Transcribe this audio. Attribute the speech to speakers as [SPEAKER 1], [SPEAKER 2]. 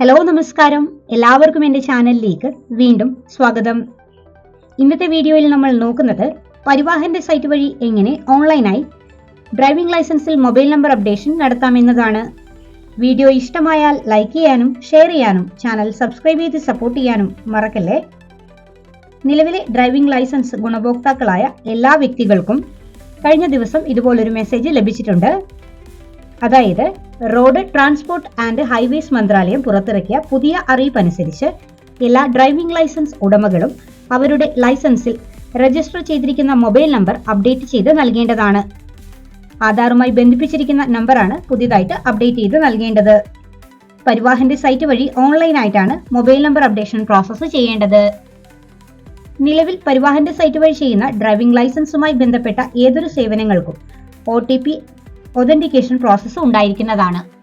[SPEAKER 1] Hello നമസ്കാരം. എല്ലാവർക്കും എന്റെ ചാനലിലേക്ക് വീണ്ടും സ്വാഗതം. ഇന്നത്തെ വീഡിയോയിൽ നമ്മൾ നോക്കുന്നത് പരിവാഹന്റെ സൈറ്റ് വഴി എങ്ങനെ ഓൺലൈനായി ഡ്രൈവിംഗ് ലൈസൻസിൽ മൊബൈൽ നമ്പർ അപ്ഡേഷൻ നടത്താമെന്നതാണ്. വീഡിയോ ഇഷ്ടമായാൽ ലൈക്ക് ചെയ്യാനും ഷെയർ ചെയ്യാനും ചാനൽ സബ്സ്ക്രൈബ് ചെയ്ത് സപ്പോർട്ട് ചെയ്യാനും മറക്കല്ലേ? നിലവിലെ ഡ്രൈവിംഗ് ലൈസൻസ് ഗുണഭോക്താക്കളായ എല്ലാ വ്യക്തികൾക്കും കഴിഞ്ഞ ദിവസം ഇതുപോലൊരു മെസ്സേജ് ലഭിച്ചിട്ടുണ്ട്. അതായത് റോഡ് ട്രാൻസ്പോർട്ട് ആൻഡ് ഹൈവേസ് മന്ത്രാലയം പുറത്തിറക്കിയ പുതിയ അറിയിപ്പ് അനുസരിച്ച് എല്ലാ ഡ്രൈവിംഗ് ലൈസൻസ് ഉടമകളും അവരുടെ ലൈസൻസിൽ രജിസ്റ്റർ ചെയ്തിരിക്കുന്ന മൊബൈൽ നമ്പർ അപ്ഡേറ്റ് ചെയ്ത് നൽകേണ്ടതാണ്. ആധാറുമായി ബന്ധിപ്പിച്ചിരിക്കുന്ന നമ്പറാണ് പുതിയതായിട്ട് അപ്ഡേറ്റ് ചെയ്ത് നൽകേണ്ടത്. പരിവാഹന്റെ സൈറ്റ് വഴി ഓൺലൈനായിട്ടാണ് മൊബൈൽ നമ്പർ അപ്ഡേഷൻ പ്രോസസ്സ് ചെയ്യേണ്ടത്. നിലവിൽ പരിവാഹന്റെ സൈറ്റ് വഴി ചെയ്യുന്ന ഡ്രൈവിംഗ് ലൈസൻസുമായി ബന്ധപ്പെട്ട ഏതൊരു സേവനങ്ങൾക്കും O T P authentication process ഉണ്ടായിരിക്കുന്നതാണ്.